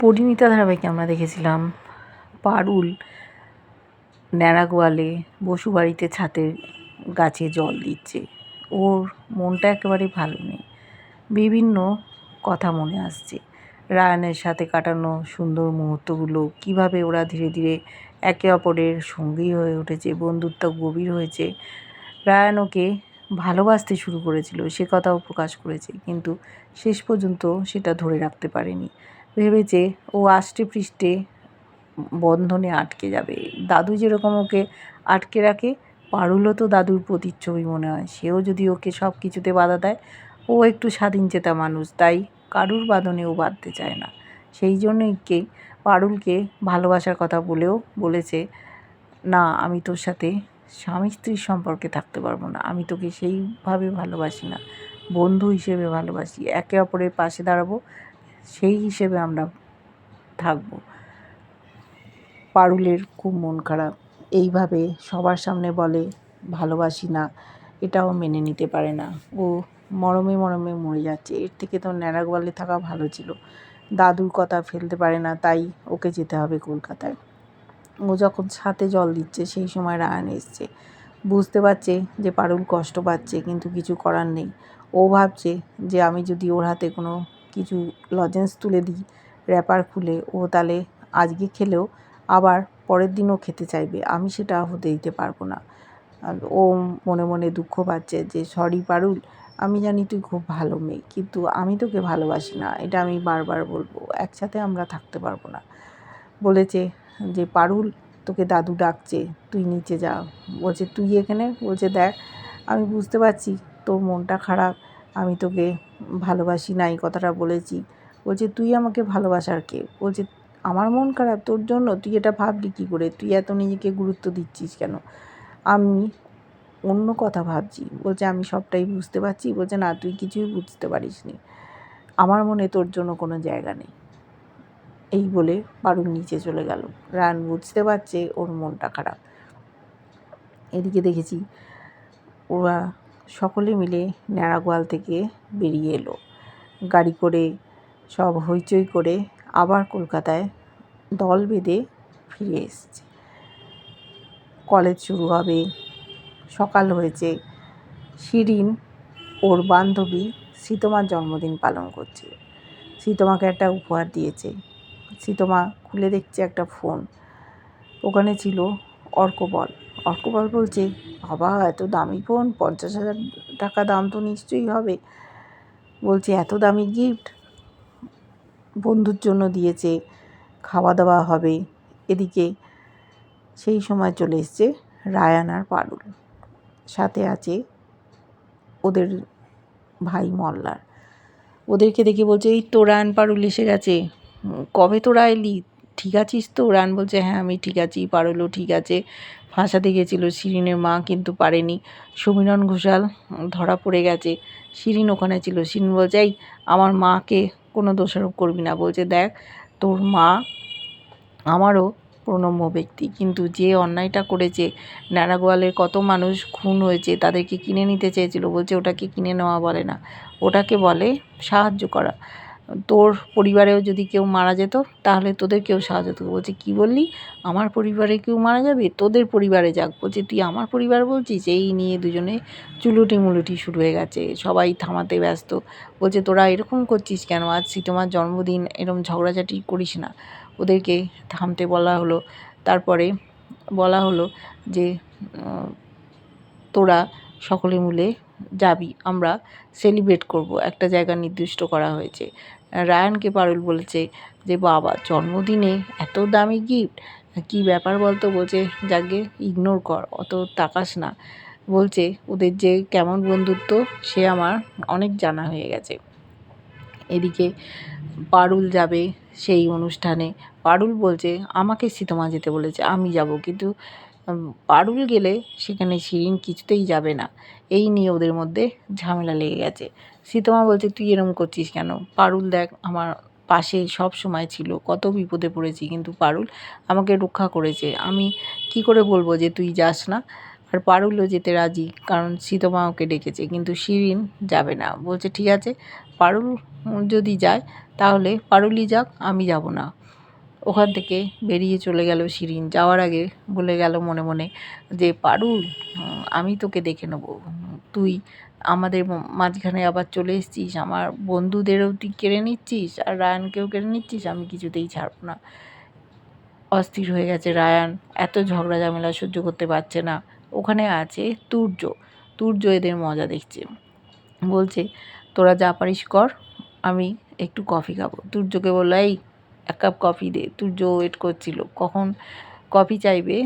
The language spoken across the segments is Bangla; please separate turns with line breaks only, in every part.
পরিণীতা ধারাবাহিকে আমরা দেখেছিলাম। পারুল ন্যাড়া গোয়ালে বসু বাড়িতে ছাতের গাছে জল দিচ্ছে। ওর মনটা একেবারে ভালো নেই। বিভিন্ন কথা মনে আসছে। রায়ানের সাথে কাটানো সুন্দর মুহূর্তগুলো, কীভাবে ওরা ধীরে ধীরে একে অপরের সঙ্গী হয়ে উঠেছে, বন্ধুত্ব গভীর হয়েছে। রায়ান ওকে ভালোবাসতে শুরু করেছিল, সে কথাও প্রকাশ করেছে, কিন্তু শেষ পর্যন্ত সেটা ধরে রাখতে পারেনি। ভেবেছে ও আষ্টে পৃষ্ঠে বন্ধনে আটকে যাবে। দাদু যেরকম ওকে আটকে রাখে, পারুলও তো দাদুর প্রতিচ্ছবি মনে হয়। সেও যদি ওকে সব কিছুতে বাধা দেয়, ও একটু স্বাধীন চেতা মানুষ। তাই কারুর বাঁধনে ও বাঁধতে চায় না। সেই জন্যই কে পারুলকে ভালোবাসার কথা বলেও বলেছে, না, আমি তোর সাথে স্বামী স্ত্রীর সম্পর্কে থাকতে পারব না। আমি তোকে সেইভাবে ভালোবাসি না। বন্ধু হিসেবে ভালোবাসি। একে অপরের পাশে দাঁড়াবো। সেই হিসেবে আমরা থাকব। পারুলের খুব মন খারাপ। এইভাবে সবার সামনে বলে, ভালোবাসি না। এটাও মেনে নিতে পারে না। ও মরমে মরমে মরে যাচ্ছে। এর থেকে তো ন্যাড়াগোয়ালে থাকা ভালো ছিল। দাদুর কথা ফেলতে পারে না, তাই ওকে যেতে হবে কলকাতায়। ও যখন ছাতে জল দিচ্ছে, সেই সময় রায়ান এসছে। বুঝতে পারছে যে পারুল কষ্ট পাচ্ছে, কিন্তু কিছু করার নেই। ও ভাবছে যে আমি যদি ওর হাতে কোনো কিছু লজেন্স তুলে দিই র্যাপার খুলে। ও তাহলে আজকে খেলেও আবার পরের দিনও খেতে চাইবে। আমি সেটা হতে দিতে পারব না। ও মনে মনে দুঃখ পাচ্ছে যে সরি পারুল, আমি জানি তুই খুব ভালো মেয়ে, কিন্তু আমি তোকে ভালোবাসি না। এটা আমি বারবার বলব। একসাথে আমরা থাকতে পারব না। বলেছে যে, পারুল, তোকে দাদু ডাকছে, তুই নিচে যা। বলছে, তুই এখানে? বলছে, দেখ, আমি বুঝতে পারছি, তোর মনটা খারাপ, আমি তোকে ভালোবাসি না, এই কথাটা বলেছি। বলছে, তুই আমাকে ভালোবাসার কে? বলছে, আমার মন খারাপ, তোর জন্য? তুই এটা ভাবলি কী করে? তুই এত নিজেকে গুরুত্ব দিচ্ছিস কেন? আমি অন্য কথা ভাবছি। বলছে, আমি সবটাই বুঝতে পারছি। বলছে, না, তুই কিছুই বুঝতে পারিস নি। আমার মনে তোর জন্য কোনো জায়গা নেই। এই বলে পারুল নিচে চলে গেল। রান বুঝতে পারছে ওর মনটা খারাপ। এদিকে দেখেছি ওরা সকলে মিলে ন্যাড়াগোয়াল থেকে বেরিয়ে এলো। গাড়ি করে, সব হইচই করে আবার কলকাতায় দল বেঁধে ফিরে এসছে। কলেজ শুরু হবে, সকাল হয়েছে। শিরিন, ওর বান্ধবী সীতমার জন্মদিন পালন করছে। সীতমাকে একটা উপহার দিয়েছে। সীতমা খুলে দেখছে একটা ফোন। ওখানে ছিল অর্কবল। অর্কবল বলছে, বাবা, এত দামি ফোন পঞ্চাশ হাজার টাকা দাম তো নিশ্চয়ই হবে। বলছে, এত দামি গিফট বন্ধুর জন্য দিয়েছে খাওয়া দাওয়া হবে। এদিকে সেই সময় চলে এসছে রায়ান আর পারুল। সাথে আছে ওদের ভাই মল্লার। ওদেরকে দেখে বলছে, এই তো রায়ান পারুল এসে গেছে। কবে তোরা এলি? ঠিক আছিস তো? রান বলছে হ্যাঁ আমি ঠিক আছি পারুলও ঠিক আছে। ফাঁসাতে গেছিল শিরিনের মা, কিন্তু পারেনি। সমীরণ ঘোষাল, ধরা পড়ে গেছে। শিরিন ওখানে ছিল। শিরিন বলছে, এই, আমার মাকে কোনো দোষারোপ করবি না। বলছে, দেখ, তোর মা আমারও প্রণম্য ব্যক্তি, কিন্তু যে অন্যায়টা করেছে নারাগোয়ালের কত মানুষ খুন হয়েছে, তাদেরকে কিনে নিতে চেয়েছিল। বলছে, ওটাকে কিনে নেওয়া বলে না। ওটাকে বলে সাহায্য করা। তোর পরিবারেও যদি কেউ মারা যেত, তাহলে তোদের কেউ সাহায্য করতো। বলছে, কী বললি? আমার পরিবারে কেউ মারা যাবে? তোদের পরিবারে যাক। বলছে, তুই আমার পরিবার বলছিস? এই নিয়ে দুজনে চুলুটি মুলুটি শুরু হয়ে গেছে। সবাই থামাতে ব্যস্ত। বলছে, তোরা এরকম করছিস কেন? আজ তোমার জন্মদিন, এরম ঝগড়াঝাটি করিস না। ওদেরকে থামতে বলা হলো। তারপরে বলা হলো যে তোরা সকলে মিলে যাবি। আমরা সেলিব্রেট করব। একটা জায়গা নির্দিষ্ট করা হয়েছে। রায়ানকে পারুল বলেছে যে, বাবা, জন্মদিনে এত দামি গিফট কী ব্যাপার বলতো? বলছে, যাকে ইগনোর কর, অত তাকাস না। বলছে, ওদের যে কেমন বন্ধুত্ব, সে আমার অনেক জানা হয়ে গেছে। এদিকে পারুল যাবে সেই অনুষ্ঠানে। পারুল বলছে, আমাকে সীতমা যেতে বলেছে, আমি যাব। কিন্তু পারুল গেলে সেখানে শিরিন কিছুতেই যাবে না। এই নিয়ে ওদের মধ্যে ঝামেলা লেগে গেছে। সীতমা বলছে, তুই এরম করছিস কেন? পারুল দেখ, আমার পাশে সব সময় ছিল। কত বিপদে পড়েছি, কিন্তু পারুল আমাকে রক্ষা করেছে। আমি কি করে বলব যে তুই যাস না? আর পারুলও যেতে রাজি, কারণ সীতমা ওকে ডেকেছে, কিন্তু শিরিন যাবে না। বলছে, ঠিক আছে পারুল যদি যায়, তাহলে পারুলই যাক, আমি যাব না। ওখান থেকে বেরিয়ে চলে গেল শিরিন। যাওয়ার আগে বলে গেল মনে মনে যে উম, আমি তোকে দেখে নেব। তুই আমাদের মাঝখানে আবার চলে এসেছিস। আমার বন্ধুদেরও তুই কেড়ে নিচ্ছিস আর রায়ানকেও কেড়ে নিচ্ছিস। আমি কিছুতেই ছাড়বো না। অস্থির হয়ে গেছে রায়ান। এত ঝগড়া ঝামেলা সহ্য করতে পারছে না। ওখানে আছে তুর্য। তুর্য এদের মজা দেখছে। বলছে তোরা যা পারিস কর আমি একটু কফি খাব। তুর্যকে বলল এই এক কাপ কফি দে তুর্য ওয়েট করছিল। কখন কফি চাইবে?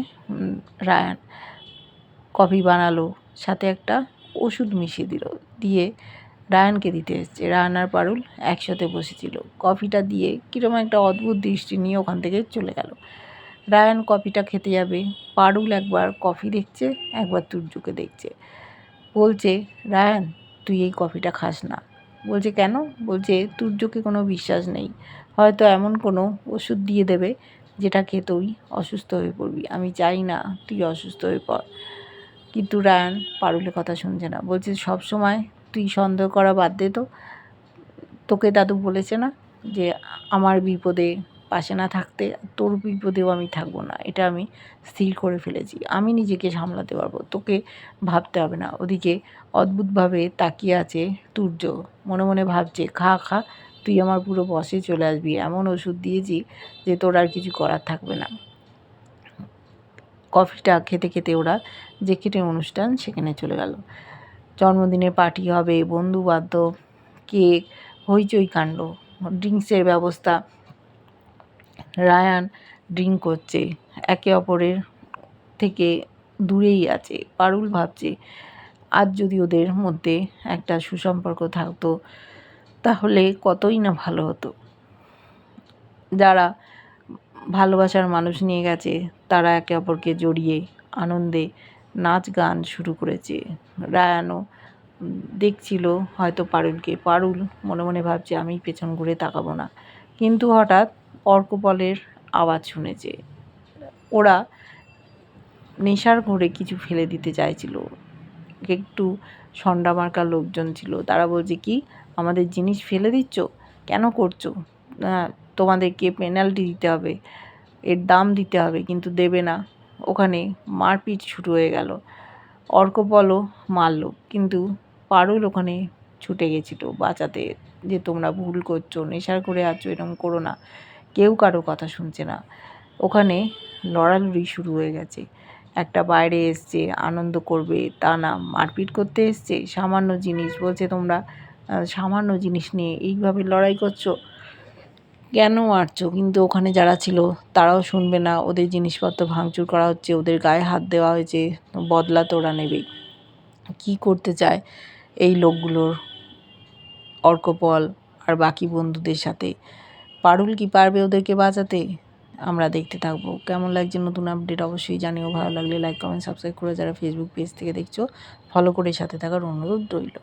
রায়ান কফি বানালো, সাথে একটা ওষুধ মিশিয়ে দিল, দিয়ে রায়ানকে দিতে এসছে। রায়ান আর পারুল একসাথে বসেছিল। কফিটা দিয়ে কীরকম একটা অদ্ভুত দৃষ্টি নিয়ে ওখান থেকে চলে গেল। রায়ান কফিটা খেতে যাবে। পারুল একবার কফি দেখছে, একবার তুর্যকে দেখছে। বলছে, রায়ান, তুই এই কফিটা খাস না। বলছে, কেন? বলছে, তুর্যকে কোনো বিশ্বাস নেই। হয়তো এমন কোনো ওষুধ দিয়ে দেবে যেটা খেয়ে তুই অসুস্থ হয়ে পড়বি। আমি চাই না তুই অসুস্থ হয়ে পড়। কিন্তু রায়ান পারুলের কথা শুনছে না। বলছে, সব সময় তুই সন্দেহ করা বাদ দে তো। তোকে দাদু বলেছে না যে, আমার বিপদে পাশে না থাকতে, তোর বিপদেও আমি থাকব না। এটা আমি স্থির করে ফেলেছি। আমি নিজেকে সামলাতে পারব। তোকে ভাবতে হবে না। ওদিকে অদ্ভুতভাবে তাকিয়ে আছে তুর্য মনে মনে ভাবছে, খা খা। তুই আমার পুরো বসে চলে আসবি, এমন ওষুধ দিয়েছি যে তোর আর কিছু করার থাকবে না। কফিটা খেতে খেতে ওরা যে খেটে অনুষ্ঠান সেখানে চলে গেল। জন্মদিনের পার্টি হবে বন্ধু বান্ধব কেক হইচই কাণ্ড ড্রিঙ্কসের ব্যবস্থা। রায়ান ড্রিঙ্ক করছে, একে অপরের থেকে দূরেই আছে, পারুল ভাবছে, আজ যদি ওদের মধ্যে একটা সুসম্পর্ক থাকতো তাহলে কতই না ভালো হতো। যারা ভালোবাসার মানুষ নিয়ে গেছে তারা একে অপরকে জড়িয়ে আনন্দে নাচ গান শুরু করেছে। রায়ানও উম, দেখছিল হয়তো পারুলকে। পারুল মনে মনে ভাবছে আমি পেছন ঘুরে তাকাবো না। কিন্তু হঠাৎ অর্কপলের আওয়াজ শুনেছে। ওরা নেশার ঘোরে কিছু ফেলে দিতে চাইছিল। একটু সন্ডা মার্কা লোকজন ছিল। তারা বলছে কি? আমাদের জিনিস ফেলে দিচ্ছ? কেন করছ? তোমাদেরকে পেনাল্টি দিতে হবে, এর দাম দিতে হবে, কিন্তু দেবে না। ওখানে মারপিট শুরু হয়ে গেল। অর্কপলও মারলো। কিন্তু পারুল ওখানে ছুটে গেছিল বাঁচাতে, যে তোমরা ভুল করছ, নেশার করে আছো এরকম করো না। কেউ কারও কথা শুনছে না। ওখানে লড়ালড়ি শুরু হয়ে গেছে। একটা বাইরে এসছে, আনন্দ করবে, তা না, মারপিট করতে এসছে, সামান্য জিনিস বলছে তোমরা সামান্য জিনিস নিয়ে। এইভাবে লড়াই করছ? কেন মারছো? কিন্তু ওখানে যারা ছিল, তারাও শুনবে না। ওদের জিনিসপত্র ভাঙচুর করা হচ্ছে, ওদের গায়ে হাত দেওয়া হয়েছে, বদলা তো ওরা নেবেই। কী করতে চায় এই লোকগুলোর অর্কপল আর বাকি বন্ধুদের সাথে? পারুল কি পারবে ওদেরকে বাঁচাতে? আমরা দেখতে থাকব। কেমন লাগছে নতুন আপডেট অবশ্যই জানিও। ভালো লাগলে লাইক কমেন্ট সাবস্ক্রাইব করে যারা ফেসবুক পেজ থেকে দেখছ ফলো করে সাথে থাকার অনুরোধ রইল।